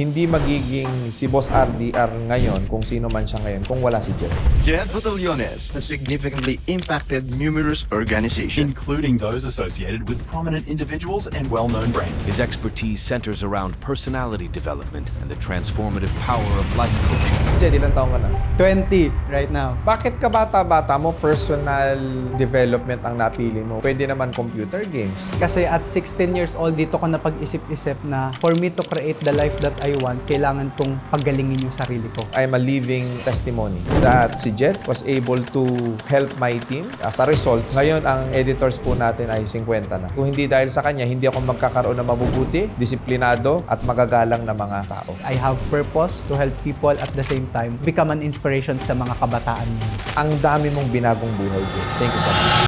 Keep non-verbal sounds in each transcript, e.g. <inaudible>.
hindi magiging si Boss RDR ngayon kung sino man siya ngayon kung wala si Jed. Jed Batallones has significantly impacted numerous organizations. including those associated with prominent individuals and well-known brands. His expertise centers around personality development and the transformative power of life coaching. Jed, ilang taong ka na? 20 right now. Bakit ka bata-bata mo personal development ang napili mo? Pwede naman computer games. Kasi at 16 years old, dito ko napag-isip-isip na for me to create the life that I want, kailangan kong paggalingin yung sarili ko. I'm a living testimony that si Jet was able to help my team. As a result, ngayon ang editors po natin ay 50 na. Kung hindi dahil sa kanya, hindi ako magkakaroon ng mabubuti, disiplinado, at magagalang na mga tao. I have purpose to help people at the same time become an inspiration sa mga kabataan mo. Ang dami mong binagong buhay, Jet. Thank you so much.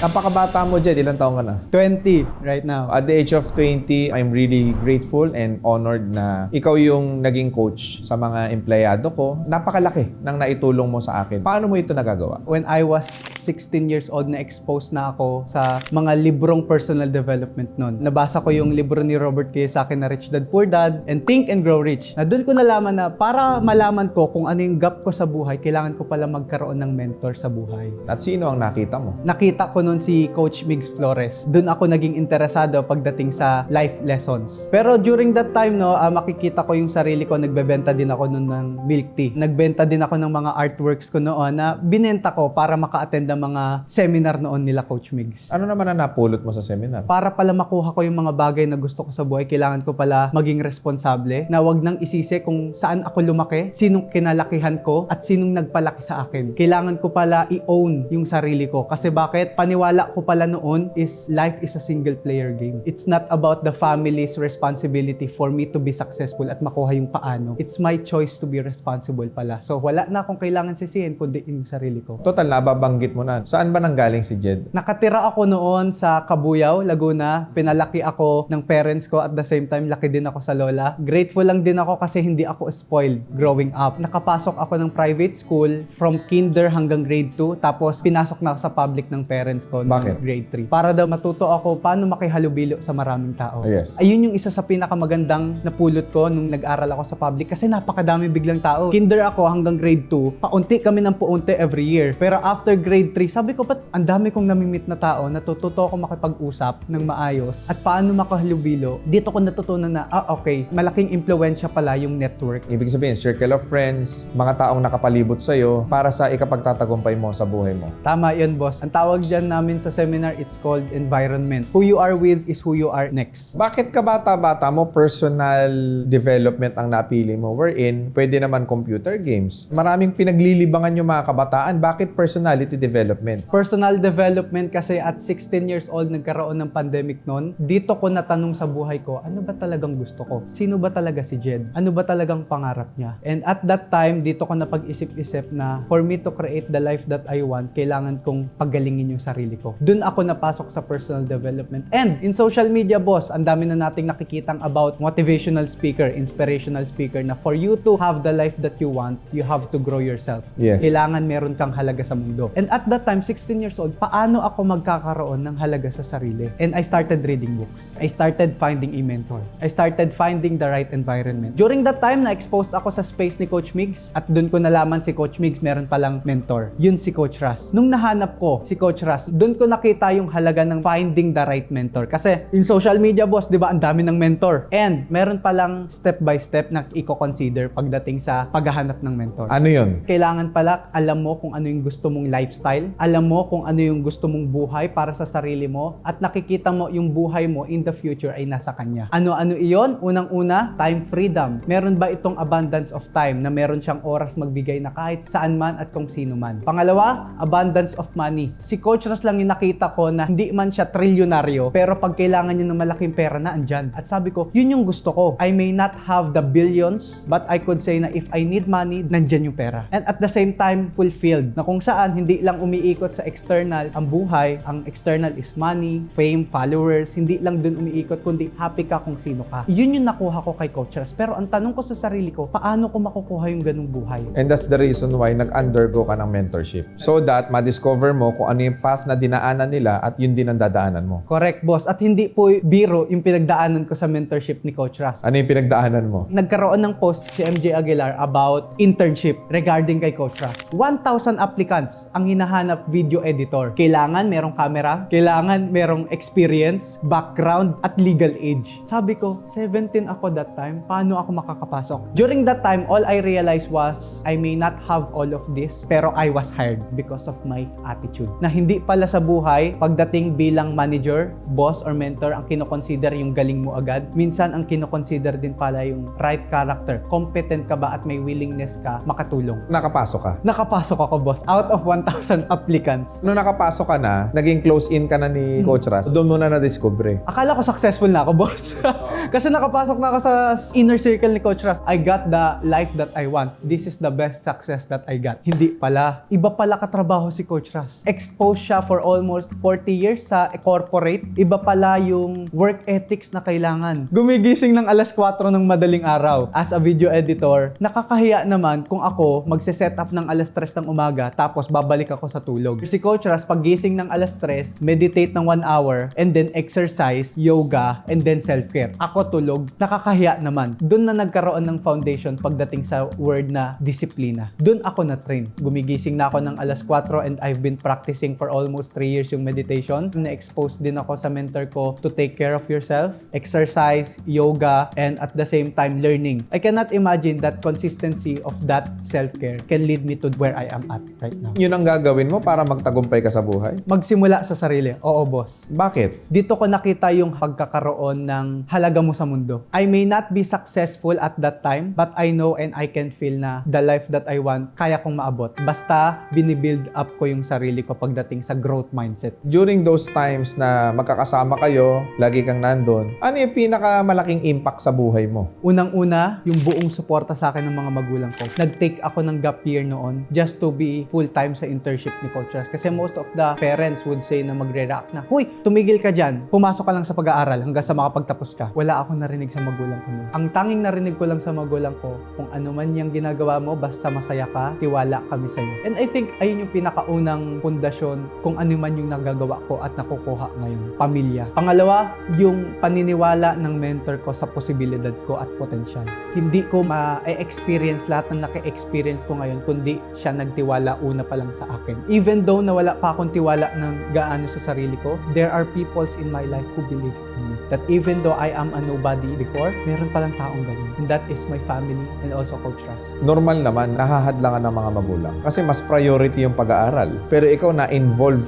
Napakabata mo, Jed. Ilang taong ka na? 20 right now. At the age of 20, I'm really grateful and honored na ikaw yung naging coach sa mga empleyado ko. Napakalaki ng naitulong mo sa akin. Paano mo ito nagagawa? When I was 16 years old, na-expose na ako sa mga librong personal development nun. Nabasa ko yung libro ni Robert Kiyosaki na Rich Dad Poor Dad and Think and Grow Rich. Na doon ko nalaman na para malaman ko kung ano yung gap ko sa buhay, kailangan ko pala magkaroon ng mentor sa buhay. At sino ang nakita mo? Nakita ko noon si Coach Migs Flores. Doon ako naging interesado pagdating sa life lessons. Pero during that time, no, ah, makikita ko yung sarili ko, nagbebenta din ako noon ng milk tea. Nagbenta din ako ng mga artworks ko noon na binenta ko para maka-attend ng mga seminar noon nila Coach Migs. Ano naman ang napulot mo sa seminar? Para pala makuha ko yung mga bagay na gusto ko sa buhay, kailangan ko pala maging responsable na wag nang isisi kung saan ako lumaki, sinong kinalakihan ko, at sinong nagpalaki sa akin. Kailangan ko pala i-own yung sarili ko. Kasi bakit? Paniwala ko pala noon is life is a single player game. It's not about the family's responsibility for me to be successful at makuha yung paano. It's my choice to be responsible pala. So wala na akong kailangan sisihin kundi yung sarili ko. Total, nababanggit mo na. Saan ba nanggaling si Jed? Nakatira ako noon sa Cabuyao, Laguna. Pinalaki ako ng parents ko at the same time laki din ako sa lola. Grateful lang din ako kasi hindi ako spoiled growing up. Nakapasok ako ng private school from kinder hanggang grade 2 tapos pinasok na ako sa public ng parents ko ng Bakit? grade 3. Para daw matuto ako paano makihalubilo sa maraming tao. Ah, yes. Ayun yung isa sa pinakamagandang napulot ko nung nag-aral ako sa public kasi napakadami biglang tao. Kinder ako hanggang grade 2, paunti kami ng paunti every year. Pero after grade 3, sabi ko, ba't ang dami kong namimit na tao, natututo ako makipag-usap ng maayos at paano makahalubilo. Dito ko natutunan na, ah okay, malaking impluensya pala yung network. Ibig sabihin, circle of friends, mga taong nakapalibot sa'yo para sa ikapagtatagumpay mo sa buhay mo. Tama yun, boss. Ang tawag dyan namin sa seminar, it's called environment. Who you are with is who you are next. Bakit ka bata-bata mo personal development ang napili mo? Wherein, pwede naman computer games. Maraming pinaglilibangan yung mga kabataan. Bakit personality development? Personal development kasi at 16 years old nagkaroon ng pandemic noon. Dito ko natanong sa buhay ko, ano ba talagang gusto ko? Sino ba talaga si Jed? Ano ba talagang pangarap niya? And at that time, dito ko napag-isip-isip na for me to create the life that I want, kailangan kong paggalingin yung sarili ko. Doon ako napasok sa personal development. And in social media, boss, ang dami na nating nakikitang about motivational speaker, inspirational speaker na for you to have the life that you want, you have to grow yourself. Yes. Kailangan meron kang halaga sa mundo. And at that time, 16 years old, paano ako magkakaroon ng halaga sa sarili? And I started reading books. I started finding a mentor. I started finding the right environment. During that time, na-exposed ako sa space ni Coach Migs at doon ko nalaman si Coach Migs meron palang mentor. Yun si Coach Ras. Nung nahanap ko si Coach Ras, doon ko nakita yung halaga ng finding the right mentor. Kasi in social media, boss, di ba, ang dami ng mentor. And meron palang step by step na i-consider pagdating sa paghahanap ng mentor Ano yun? kailangan pala alam mo kung ano yung gusto mong lifestyle, alam mo kung ano yung gusto mong buhay para sa sarili mo, at nakikita mo yung buhay mo in the future ay nasa kanya. Ano-ano iyon? Unang-una, time freedom. Meron ba itong abundance of time na meron siyang oras magbigay na kahit saan man at kung sino man? Pangalawa, abundance of money. Si Coach Ross lang yung nakita ko na hindi man siya trilyonaryo, pero pag kailangan niya ng malaking pera na andyan. At sabi ko, yun yung gusto ko. I may not have the billions, but I could say na if I need money, nandyan yung pera. And at the same time, fulfilled. Na kung saan, hindi lang umiikot sa external ang buhay. Ang external is money, fame, followers. Hindi lang dun umiikot, kundi happy ka kung sino ka. Yun yung nakuha ko kay Coach Ras. Pero ang tanong ko sa sarili ko, paano ko makukuha yung ganung buhay? And that's the reason why nag-undergo ka ng mentorship. So that ma-discover mo kung ano yung path na na dinaanan nila at yun din ang dadaanan mo. Correct, boss. At hindi po biro yung pinagdaanan ko sa mentorship ni Coach Ras. Ano yung pinagdaanan mo? Nagkaroon ng post si MJ Aguilar about internship regarding kay Coach Ras. 1,000 applicants ang hinahanap video editor. Kailangan merong camera, kailangan merong experience, background, at legal age. Sabi ko, 17 ako that time. Paano ako makakapasok? During that time, all I realized was I may not have all of this, pero I was hired because of my attitude. Na hindi pala sa buhay, pagdating bilang manager, boss, or mentor, ang kinoconsider yung galing mo agad. Minsan, ang kinoconsider din pala yung right character. Competent ka ba at may willingness ka makatulong. Nakapasok ka. Nakapasok ako, boss. Out of 1,000 <laughs> applicants. Nung nakapasok ka na, naging close in ka na ni Coach Ras, doon mo na na-discover. Akala ko successful na ako, boss. <laughs> <laughs> Kasi nakapasok na ako sa inner circle ni Coach Ras. I got the life that I want. This is the best success that I got. Hindi pala. Iba pala katrabaho si Coach Ras. Exposed siya for almost 40 years sa corporate. Iba pala yung work ethics na kailangan. Gumigising ng alas 4 ng madaling araw. As a video editor, nakakahiya naman kung ako magse-set up ng alas 3 ng umaga tapos babalik ako sa tulog. Si Coach Ras, pag gising ng alas 3, meditate ng 1 hour and then exercise, yoga, and then self-care. Ako tulog, nakakahiya naman. Doon na nagkaroon ng foundation pagdating sa word na disiplina. Doon ako na-train. Gumigising na ako ng alas 4 and I've been practicing for almost 3 years yung meditation. Na-expose din ako sa mentor ko to take care of yourself, exercise, yoga, and at the same time learning. I cannot imagine that consistency of that self-care can lead me to where I am at right now. Yun ang gagawin mo para magtagumpay ka sa buhay? Magsimula sa sarili. Oo, boss. Bakit? Dito ko nakita yung pagkakaroon ng halaga mo sa mundo. I may not be successful at that time, but I know and I can feel na the life that I want, kaya kong maabot. Basta binibuild up ko yung sarili ko pagdating sa growth mindset. During those times na magkakasama kayo, lagi kang nandun, ano yung pinakamalaking impact sa buhay mo? Unang-una, yung buong suporta sa akin ng mga magulang ko. Nag-take ako ng gap year noon just to be full-time sa internship ni Coach Ras. Kasi most of the parents would say na magre-react na, Huy, tumigil ka dyan. Pumasok ka lang sa pag-aaral hanggang sa makapagtapos ka. Wala akong narinig sa magulang ko noon. Ang tanging narinig ko lang sa magulang ko, kung ano man yung ginagawa mo, basta masaya ka, tiwala kami sa'yo. And I think ayun yung pinakaunang pundasyon kung ano man yung nagagawa ko at nakukuha ngayon. Pamilya. Pangalawa, yung paniniwala ng mentor ko sa posibilidad ko at potensyal. Hindi ko ma-experience lahat ng naka-experience ko ngayon kundi siya nagtiwala una pa lang sa akin. Even though nawala pa akong tiwala ng gaano sa sarili ko, there are peoples in my life who believed in me. That even though I am a nobody before, meron palang taong ganun. And that is my family and also Coach Ras. Normal naman, nahahadlangan ng mga magulang. Kasi mas priority yung pag-aaral. Pero ikaw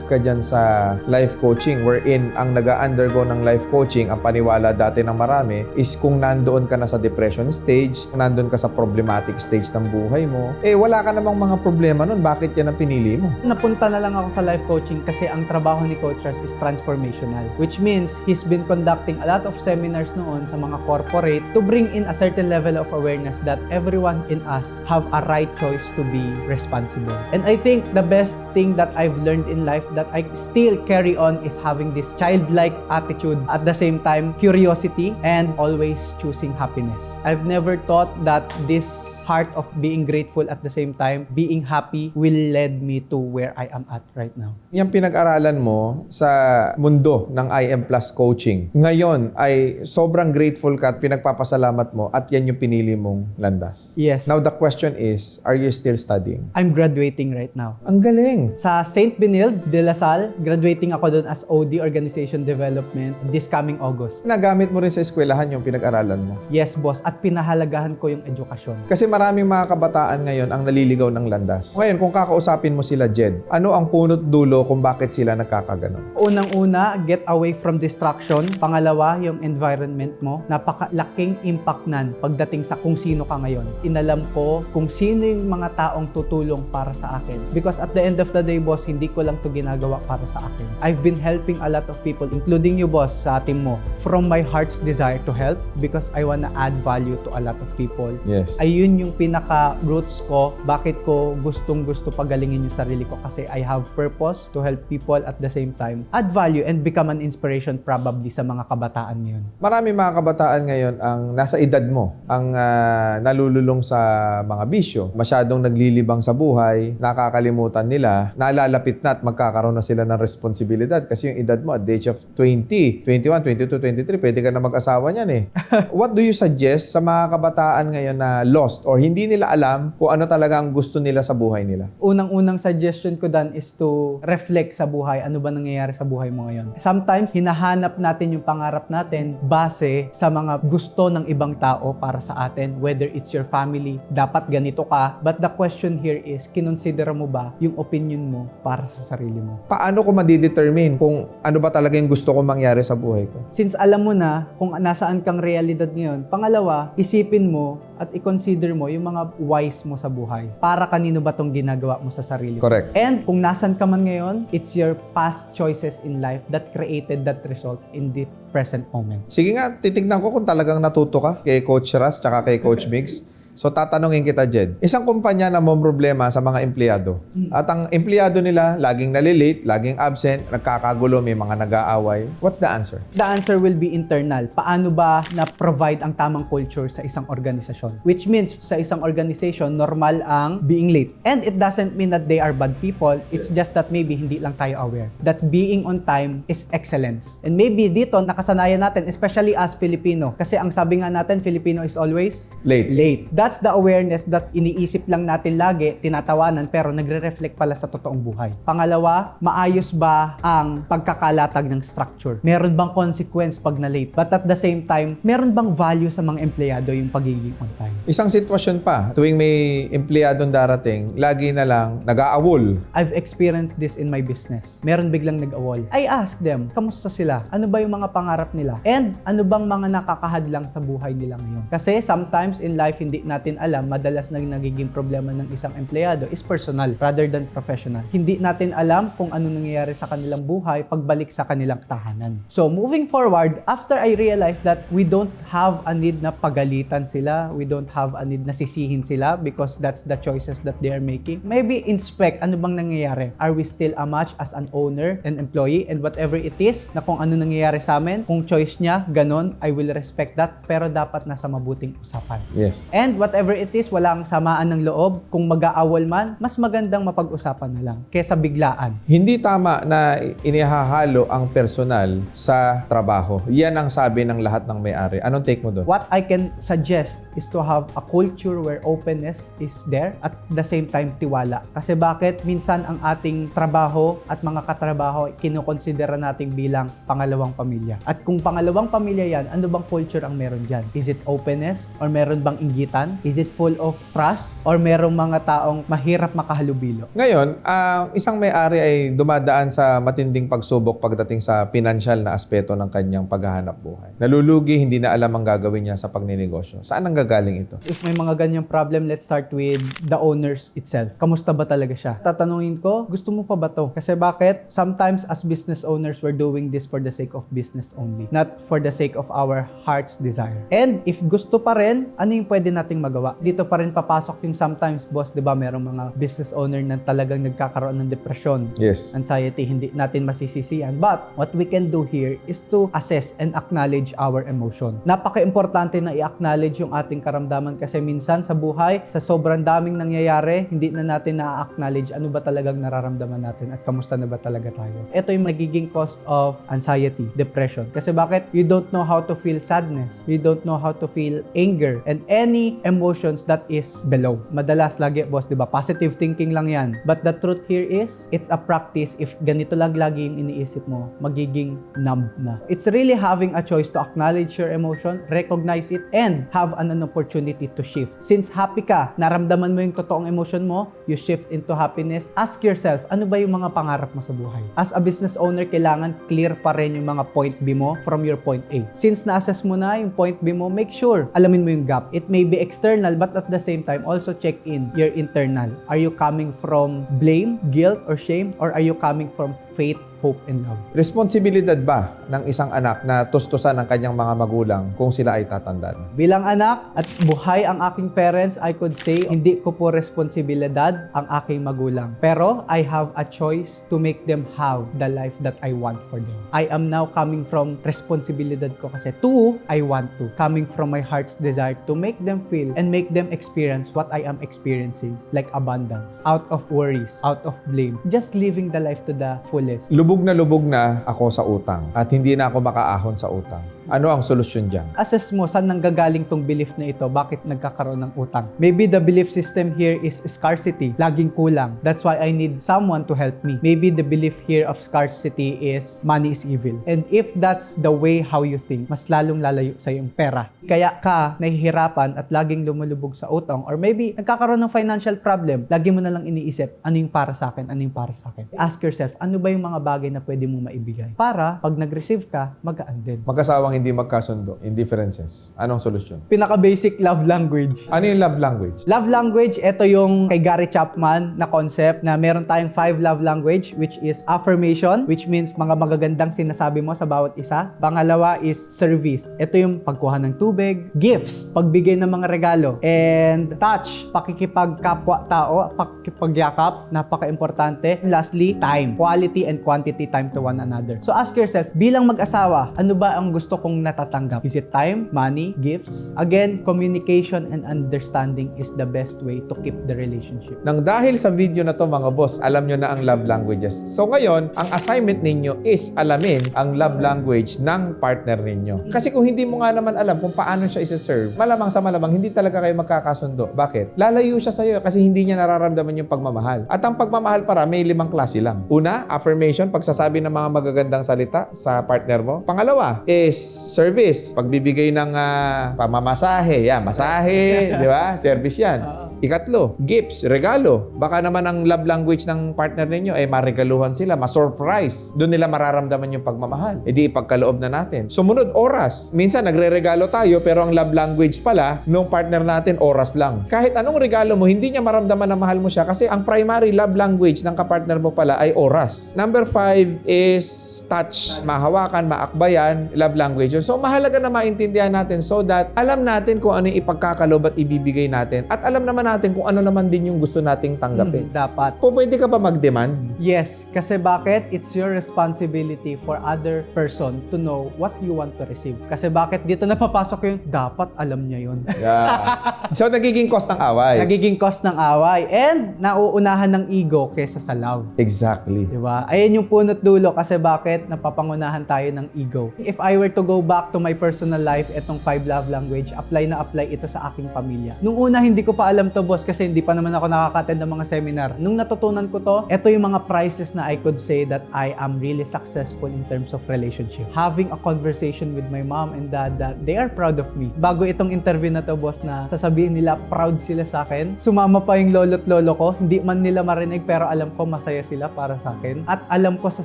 na-involve ka dyan sa life coaching wherein ang nag-undergo ng life coaching, ang paniwala dati ng marami, is kung nandoon ka na sa depression stage, kung nandoon ka sa problematic stage ng buhay mo, eh wala ka namang mga problema nun. Bakit yan ang pinili mo? Napunta na lang ako sa life coaching kasi ang trabaho ni Coach Ras is transformational. Which means he's been conducting a lot of seminars noon sa mga corporate to bring in a certain level of awareness that everyone in us have a right choice to be responsible. And I think the best thing that I've learned in life that I still carry on is having this childlike attitude at the same time curiosity and always choosing happiness. I've never thought that this heart of being grateful at the same time being happy will lead me to where I am at right now. Yung pinag-aralan mo sa mundo ng IM Plus coaching, ngayon ay sobrang grateful ka at pinagpapasalamat mo at yan yung pinili mong landas. Yes. Now the question is, are you still studying? I'm graduating right now. Ang galing! Sa St. Benilde de La Salle, graduating ako doon as OD Organization Development this coming August. Nagamit mo rin sa eskwelahan yung pinag-aralan mo. Yes, boss. At pinahalagahan ko yung edukasyon. Kasi maraming mga kabataan ngayon ang naliligaw ng landas. Ngayon, kung kakausapin mo sila, Jed, ano ang punot dulo kung bakit sila nagkakaganon? Unang-una, get away from distraction. Pangalawa, yung environment mo. Napakalaking impact nan pagdating sa kung sino ka ngayon. Inalam ko kung sino yung mga taong tutulong para sa akin. Because at the end of the day, boss, hindi ko lang to ginagawa para sa akin. I've been helping a lot of people, including you, boss, sa team mo. From my heart's desire to help because I wanna add value to a lot of people. Yes. Ayun yung pinaka-roots ko, bakit ko gustong gusto pagalingin yung sarili ko kasi I have purpose to help people at the same time add value and become an inspiration probably sa mga kabataan ngayon. Marami mga kabataan ngayon ang nasa edad mo, ang ah, nalululong sa mga bisyo, masyadong naglilibang sa buhay, nakakalimutan nila, nalalapit na at magkakaroon nagkakaroon na sila ng responsibilidad kasi yung edad mo at the age of 20, 21, 22, 23, pwede ka na mag-asawa niyan eh. <laughs> What do you suggest sa mga kabataan ngayon na lost or hindi nila alam kung ano talaga ang gusto nila sa buhay nila? Unang-unang suggestion ko dan is to reflect sa buhay. Ano ba nangyayari sa buhay mo ngayon? Sometimes, hinahanap natin yung pangarap natin base sa mga gusto ng ibang tao para sa atin. Whether it's your family, dapat ganito ka. But the question here is, kinonsider mo ba yung opinion mo para sa sarili mo? Paano ko madidetermine kung ano ba talaga yung gusto kong mangyari sa buhay ko? Since alam mo na kung nasaan kang realidad ngayon, pangalawa, isipin mo at i-consider mo yung mga wise mo sa buhay. Para kanino ba tong ginagawa mo sa sarili mo? Correct. And kung nasan ka man ngayon, it's your past choices in life that created that result in the present moment. Sige nga, titignan ko kung talagang natuto ka kay Coach Ras tsaka kay Coach Migs. So tatanungin kita, Jed. Isang kumpanya na may problema sa mga empleyado. At ang empleyado nila, laging nalilate, laging absent, nagkakagulo, may mga nag-aaway. What's the answer? The answer will be internal. Paano ba na-provide ang tamang culture sa isang organisasyon? Which means, sa isang organization, normal ang being late. And it doesn't mean that they are bad people. It's just that maybe hindi lang tayo aware. That being on time is excellence. And maybe dito, nakasanayan natin, especially as Filipino. Kasi ang sabi nga natin, Filipino is always Late. late. That's the awareness that iniisip lang natin lagi, tinatawanan, pero nagre-reflect pala sa totoong buhay. Pangalawa, maayos ba ang pagkakalatag ng structure? Meron bang consequence pag na-late? But at the same time, meron bang value sa mga empleyado yung pagiging on time? Isang sitwasyon pa, tuwing may empleyadong darating, lagi na lang nag-aawol. I've experienced this in my business. Meron biglang nag-awol. I ask them, kamusta sila? Ano ba yung mga pangarap nila? And ano bang mga nakakahadlang sa buhay nila ngayon? Kasi sometimes in life, hindi natin alam, madalas na nagiging problema ng isang empleyado is personal rather than professional. Hindi natin alam kung ano nangyayari sa kanilang buhay pagbalik sa kanilang tahanan. So moving forward, after I realized that we don't have a need na pagalitan sila, we don't have a need na sisihin sila because that's the choices that they are making. Maybe inspect ano bang nangyayari. Are we still a match as an owner and employee and whatever it is na kung ano nangyayari sa amin, kung choice niya, ganon, I will respect that pero dapat nasa mabuting usapan. Yes. And whatever it is, walang samaan ng loob. Kung mag-aawal man, mas magandang mapag-usapan na lang kesa biglaan. Hindi tama na inihahalo ang personal sa trabaho. Yan ang sabi ng lahat ng may-ari. Anong take mo doon? What I can suggest is to have a culture where openness is there at the same time tiwala. Kasi bakit minsan ang ating trabaho at mga katrabaho kinukonsidera natin bilang pangalawang pamilya. At kung pangalawang pamilya yan, ano bang culture ang meron dyan? Is it openness? Or meron bang inggitan? Is it full of trust? Or merong mga taong mahirap makahalubilo? Ngayon, ang isang may-ari ay dumadaan sa matinding pagsubok pagdating sa financial na aspeto ng kanyang paghahanap buhay. Nalulugi, hindi na alam ang gagawin niya sa pagninegosyo. Saan ang gagaling ito? If may mga ganyang problem, let's start with the owners itself. Kamusta ba talaga siya? Tatanungin ko, gusto mo pa ba to? Kasi bakit? Sometimes as business owners, we're doing this for the sake of business only. Not for the sake of our heart's desire. And if gusto pa rin, ano yung pwede nating magawa? Dito pa rin papasok yung sometimes, boss, di ba, merong mga business owner na talagang nagkakaroon ng depression Yes. anxiety, hindi natin masisisiyan. But what we can do here is to assess and acknowledge our emotion. Napaka-importante na i-acknowledge yung ating karamdaman kasi minsan sa buhay, sa sobrang daming nangyayari, hindi na natin na-acknowledge ano ba talagang nararamdaman natin at kamusta na ba talaga tayo. Ito yung magiging cause of anxiety, depression. Kasi bakit? You don't know how to feel sadness. You don't know how to feel anger and any emotions that is below. Madalas lagi, boss, di ba? Positive thinking lang yan. But the truth here is, it's a practice. If ganito lang lagi yung iniisip mo, magiging numb na. It's really having a choice to acknowledge your emotion, recognize it, and have an, an opportunity to shift. Since happy ka, naramdaman mo yung totoong emotion mo, you shift into happiness. Ask yourself, ano ba yung mga pangarap mo sa buhay? As a business owner, kailangan clear pa rin yung mga point B mo from your point A. Since na-assess mo na yung point B mo, make sure alamin mo yung gap. It may be external, but at the same time, also check in your internal. Are you coming from blame, guilt, or shame? Or are you coming from faith, hope, and love. Responsibilidad ba ng isang anak na tustusan ng kanyang mga magulang kung sila ay tatanda na? Bilang anak at buhay ang aking parents, I could say, hindi ko po responsibilidad ang aking magulang. Pero I have a choice to make them have the life that I want for them. I am now coming from responsibilidad ko kasi to, I want to. Coming from my heart's desire to make them feel and make them experience what I am experiencing, like abundance, out of worries, out of blame. Just living the life to the fullest. Lubog na lubog na ako sa utang at hindi na ako makaahon sa utang. Ano ang solusyon diyan? assess mo saan nanggagaling tong belief na ito, bakit nagkakaroon ng utang. Maybe the belief system here is scarcity, laging kulang. That's why I need someone to help me. Maybe the belief here of scarcity is money is evil. And if that's the way how you think, mas lalong lalayo sa yung pera. Kaya ka nahihirapan at laging lumulubog sa utang or maybe nagkakaroon ng financial problem, lagi mo na lang iniisip, ano yung para sa akin, ano yung para sa akin. Ask yourself, ano ba yung mga bagay na pwede mong maibigay? Para pag nag-receive ka, magaan din. Mag-asawang hindi magkasundo, indifferences. Anong solusyon? Pinaka-basic love language. Ano yung love language? Love language, ito yung kay Gary Chapman na concept na meron tayong five love language which is affirmation, which means mga magagandang sinasabi mo sa bawat isa. Pangalawa is service. Ito yung pagkuha ng tubig, gifts, pagbigay ng mga regalo, and touch, pakikipagkapwa tao, pakikipagyakap, napaka-importante. Lastly, time, quality and quantity time to one another. So ask yourself, bilang mag-asawa, ano ba ang gusto kong natatanggap? Is it time, money, gifts? Again, communication and understanding is the best way to keep the relationship. Nang dahil sa video na to mga boss, alam nyo na ang love languages. So ngayon, ang assignment ninyo is alamin ang love language ng partner ninyo. Kasi kung hindi mo nga naman alam kung paano siya isa-serve, malamang sa malamang hindi talaga kayo magkakasundo. Bakit? Lalayo siya sa'yo kasi hindi niya nararamdaman yung pagmamahal. At ang pagmamahal para may limang klase lang. Una, affirmation, pagsasabi ng mga magagandang salita sa partner mo. Pangalawa is service, pagbibigay ng ah, pamamasahe. Yan, masahe, di ba? Service yan. Ikatlo, gifts, regalo. Baka naman ang love language ng partner ninyo ay maregaluhan sila, ma-surprise. Doon nila mararamdaman yung pagmamahal. E di ipagkaloob na natin. Sumunod, oras. Minsan nagre-regalo tayo pero ang love language pala nung partner natin oras lang. Kahit anong regalo mo, hindi niya maramdaman na mahal mo siya kasi ang primary love language ng kapartner mo pala ay oras. Number five is touch. Mahawakan, maakbayan, love language. So mahalaga na maintindihan natin so that alam natin kung ano yung ipagkakaloob at ibibigay natin. At alam naman natin kung ano naman din yung gusto nating tanggapin. Dapat. Po, pwede ka ba mag-demand? Yes, kasi bakit? It's your responsibility for other person to know what you want to receive. Kasi bakit dito na papasok yung dapat alam niya yun. <laughs> Yeah. so nagiging cost ng away. Nagiging cause ng away and nauunahan ng ego kesa sa love. exactly. Di ba? Ayan yung punot dulo kasi bakit napapangunahan tayo ng ego. If I were to go back to my personal life, etong five love language, apply na apply ito sa aking pamilya. Nung una, hindi ko pa alam to, boss, kasi hindi pa naman ako nakaka-attend ng mga seminar. Nung natutunan ko to, ito yung mga prices na I could say that I am really successful in terms of relationship. Having a conversation with my mom and dad that they are proud of me. Bago itong interview na to, boss, na sasabihin nila proud sila sa akin. Sumama pa yung lolo't lolo ko. Hindi man nila marinig pero alam ko masaya sila para sa akin. At alam ko sa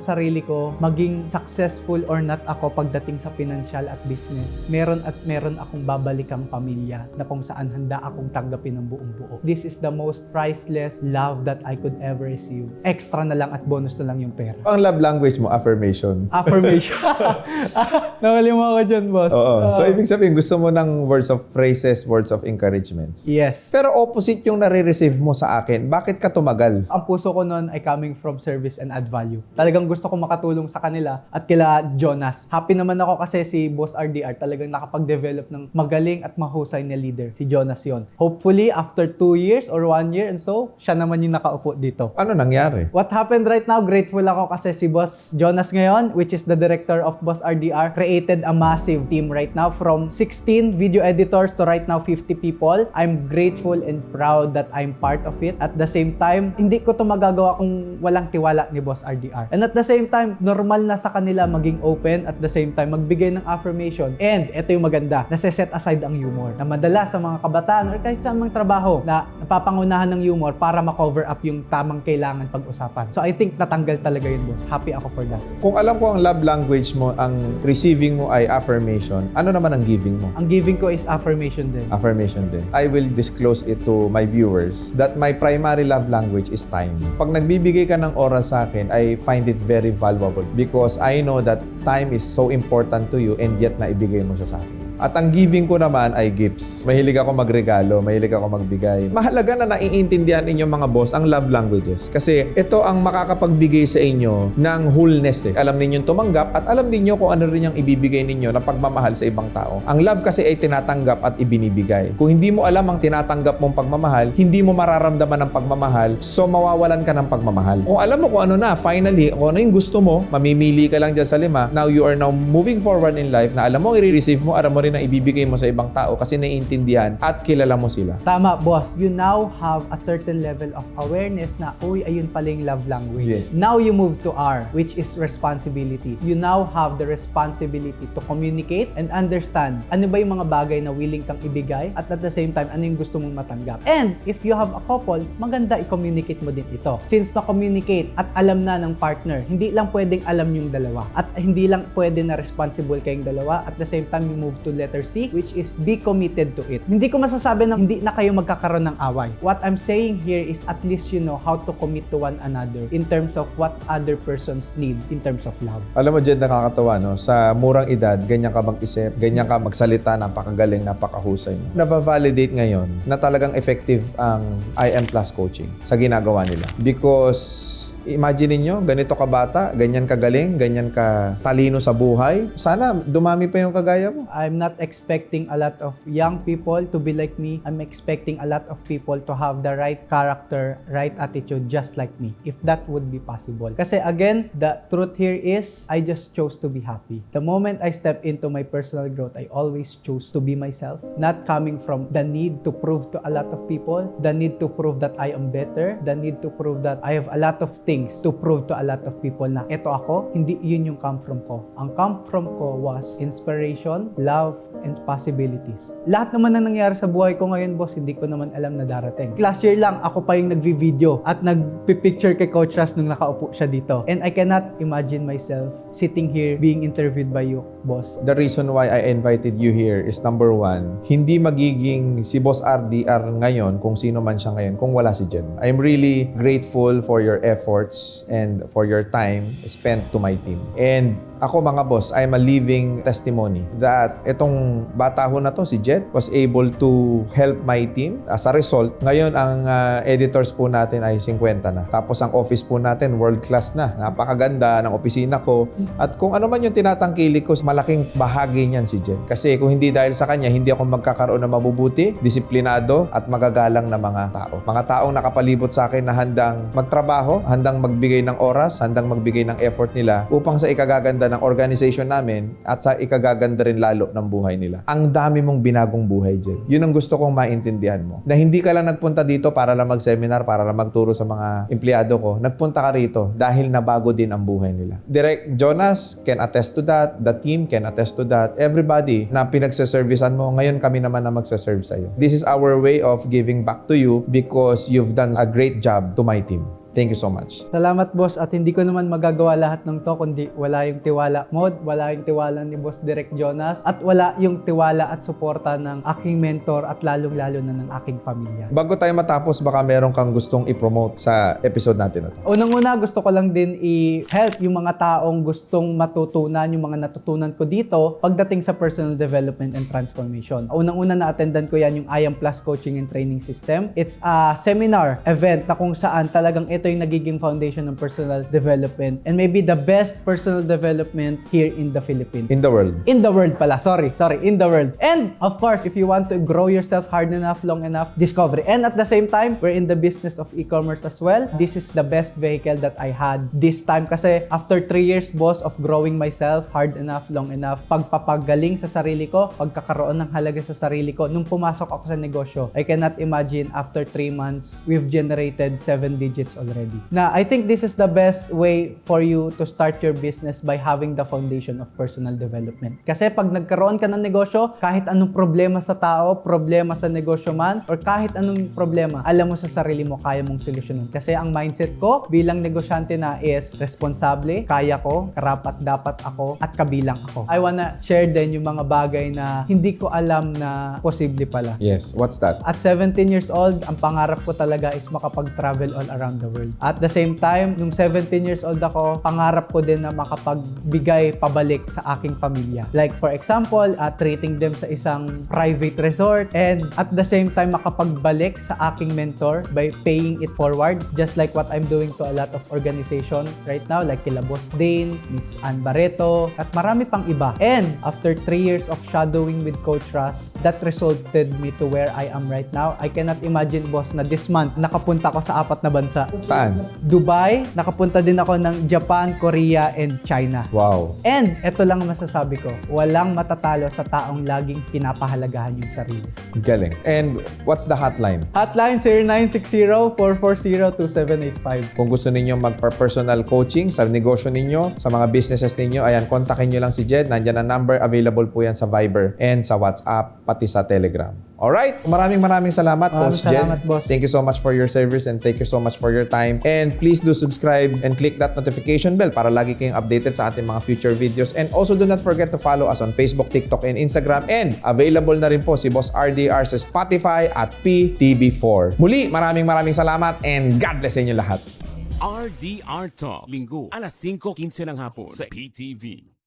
sarili ko maging successful or not ako pagdating sa financial at business. Meron at meron akong babalikang pamilya na kung saan handa akong tanggapin ng buong buo. This is the most priceless love that I could ever receive. Extra na lang at bonus na lang yung pera. Ang love language mo, affirmation. Affirmation. <laughs> <laughs> Nakalimutan ko dyan, boss. Oo. So, Ah, ibig sabihin, gusto mo ng words of phrases, words of encouragements. yes. Pero opposite yung nare-receive mo sa akin. Bakit ka tumagal? ang puso ko noon ay coming from service and add value. Talagang gusto ko makatulong sa kanila at kila Jonas. Happy naman ako kasi si Boss RDR talagang nakapag-develop ng magaling at mahusay na leader. Si Jonas yon. Hopefully, after two years or one year and so, siya naman yung nakaupo dito. Ano nangyari? What happened right now, grateful ako kasi si Boss Jonas ngayon, which is the director of Boss RDR, created a massive team right now from 16 video editors to right now 50 people. I'm grateful and proud that I'm part of it. At the same time, hindi ko to magagawa kung walang tiwala ni Boss RDR. And at the same time, normal na sa kanila maging open at the same time magbigay ng affirmation. And ito yung maganda, nase-set aside ang humor. Na madala sa mga kabataan or kahit sa mga trabaho, na napapangunahan ng humor para ma-cover up yung tamang kailangan pag-usapan. So I think natanggal talaga yun, boss. Happy ako for that. Kung alam ko ang love language mo, ang receiving mo ay affirmation, ano naman ang giving mo? Ang giving ko is affirmation din. affirmation din. I will disclose it to my viewers that my primary love language is time. Pag nagbibigay ka ng oras sa akin, I find it very valuable because I know that time is so important to you and yet naibigay mo siya sa akin. At ang giving ko naman ay gifts. Mahilig ako magregalo, mahilig ako magbigay. Mahalaga na naiintindihan ninyo mga boss ang love languages. Kasi ito ang makakapagbigay sa inyo ng wholeness eh. Alam ninyong tumanggap at alam ninyo kung ano rin yung ibibigay ninyo na pagmamahal sa ibang tao. Ang love kasi ay tinatanggap at ibinibigay. Kung hindi mo alam ang tinatanggap mong pagmamahal, hindi mo mararamdaman ang pagmamahal, so mawawalan ka ng pagmamahal. Kung alam mo kung ano na, finally, kung ano yung gusto mo, mamimili ka lang dyan sa lima, now you are now moving forward in life na alam mo ang i-receive mo, alam mo rin na ibibigay mo sa ibang tao kasi naiintindihan at kilala mo sila. Tama, boss. You now have a certain level of awareness na, uy, ayun pala yung love language. Yes. Now you move to R, which is responsibility. You now have the responsibility to communicate and understand ano ba yung mga bagay na willing kang ibigay at at the same time, ano yung gusto mong matanggap. And if you have a couple, maganda i-communicate mo din ito. Since na-communicate at alam na ng partner, hindi lang pwedeng alam yung dalawa. At hindi lang pwede na responsible kayong dalawa. At the same time, you move to letter C, which is be committed to it. Hindi ko masasabi na hindi na kayo magkakaroon ng away. What I'm saying here is at least you know how to commit to one another in terms of what other persons need in terms of love. Alam mo, Jed, nakakatawa, no? Sa murang edad, ganyan ka mag-isip, ganyan ka magsalita, napakagaling, napakahusay. No? Nava-validate ngayon na talagang effective ang IM Plus coaching sa ginagawa nila. Because Imagine niyo ganito ka bata, ganyan ka galing, ganyan ka talino sa buhay. Sana dumami pa yung kagaya mo. I'm not expecting a lot of young people to be like me. I'm expecting a lot of people to have the right character, right attitude, just like me. If that would be possible. Kasi again, the truth here is, I just chose to be happy. The moment I step into my personal growth, I always choose to be myself. Not coming from the need to prove to a lot of people, the need to prove that I am better, the need to prove that I have a lot of things to prove to a lot of people na eto ako, hindi yun yung come from ko. Ang come from ko was inspiration, love, and possibilities. Lahat naman na nangyari sa buhay ko ngayon, boss, hindi ko naman alam na darating. Last year lang, ako pa yung nagvi-video at nagpi-picture kay Coach Ras nung nakaupo siya dito. And I cannot imagine myself sitting here being interviewed by you, boss. The reason why I invited you here is number one, hindi magiging si Boss RDR ngayon kung sino man siya ngayon kung wala si Jen. I'm really grateful for your efforts and for your time spent to my team. And ako mga boss, I'm a living testimony that itong bata ho na to, si Jet, was able to help my team. As a result, ngayon ang ah, editors po natin ay 50 na. Tapos ang office po natin, world class na. Napakaganda ng opisina ko. At kung ano man yung tinatangkilik ko, malaking bahagi niyan si Jet. Kasi kung hindi dahil sa kanya, hindi ako magkakaroon ng mabubuti, disiplinado, at magagalang na mga tao. Mga taong nakapalibot sa akin na handang magtrabaho, handang magbigay ng oras, handang magbigay ng effort nila upang sa ikagaganda ng organization namin at sa ikagaganda rin lalo ng buhay nila. Ang dami mong binagong buhay, Jen. Yun ang gusto kong maintindihan mo. Na hindi ka lang nagpunta dito para lang mag-seminar, para lang magturo sa mga empleyado ko. Nagpunta ka rito dahil nabago din ang buhay nila. Direct Jonas can attest to that. The team can attest to that. Everybody na pinagsaservicean mo, ngayon kami naman na magsaserve sa'yo. This is our way of giving back to you because you've done a great job to my team. Thank you so much. Salamat boss at hindi ko naman magagawa lahat ng to kundi wala yung tiwala mo, wala yung tiwala ni Boss Direk Jonas at wala yung tiwala at suporta ng aking mentor at lalong-lalo na ng aking pamilya. Bago tayo matapos, baka meron kang gustong i-promote sa episode natin na to. Unang-una, gusto ko lang din i-help yung mga taong gustong matutunan, yung mga natutunan ko dito pagdating sa personal development and transformation. Unang-una na-attendan ko yan yung I Am Plus Coaching and Training System. It's a seminar event na kung saan talagang ito yung nagiging foundation ng personal development and maybe the best personal development here in the Philippines. In the world. In the world pala. Sorry, sorry. In the world. And of course, if you want to grow yourself hard enough, long enough, discovery. And at the same time, we're in the business of e-commerce as well. This is the best vehicle that I had this time kasi after three years, boss, of growing myself hard enough, long enough, pagpapagaling sa sarili ko, pagkakaroon ng halaga sa sarili ko, nung pumasok ako sa negosyo, I cannot imagine after three months, we've generated seven digits already. Already. Na I think this is the best way for you to start your business by having the foundation of personal development. Kasi pag nagkaroon ka ng negosyo, kahit anong problema sa tao, problema sa negosyo man, or kahit anong problema, alam mo sa sarili mo, kaya mong solusyonan. Kasi ang mindset ko bilang negosyante na is responsable, kaya ko, karapat dapat ako, at kabilang ako. I wanna share din yung mga bagay na hindi ko alam na posible pala. Yes, what's that? At 17 years old, ang pangarap ko talaga is makapag-travel all around the world. At the same time, nung 17 years old ako, pangarap ko din na makapagbigay pabalik sa aking pamilya. Like for example, uh, treating them sa isang private resort and at the same time makapagbalik sa aking mentor by paying it forward just like what I'm doing to a lot of organization right now like kila Boss Dane, Miss Ann Barreto at marami pang iba. And after 3 years of shadowing with Coach Russ, that resulted me to where I am right now. I cannot imagine boss na this month nakapunta ko sa apat na bansa. Saan? Dubai, nakapunta din ako ng Japan, Korea, and China. Wow. And eto lang ang masasabi ko, walang matatalo sa taong laging pinapahalagahan yung sarili. Galing. And what's the hotline? Hotline 0960-440-2785. Kung gusto ninyo magpa-personal coaching sa negosyo ninyo, sa mga businesses ninyo, ayan, kontakin nyo lang si Jed. Nandyan ang number. Available po yan sa Viber and sa WhatsApp, pati sa Telegram. Alright? Maraming maraming salamat, Maraming Coach Jed. salamat, boss. Thank you so much for your service and thank you so much for your time. And please do subscribe and click that notification bell para lagi kayong updated sa ating mga future videos. And also do not forget to follow us on Facebook, TikTok, and Instagram. And available na rin po si Boss RDR sa Spotify at PTV4. Muli, maraming maraming salamat and God bless inyo lahat. RDR Talk, linggo, alas 5.15 ng hapon sa PTV.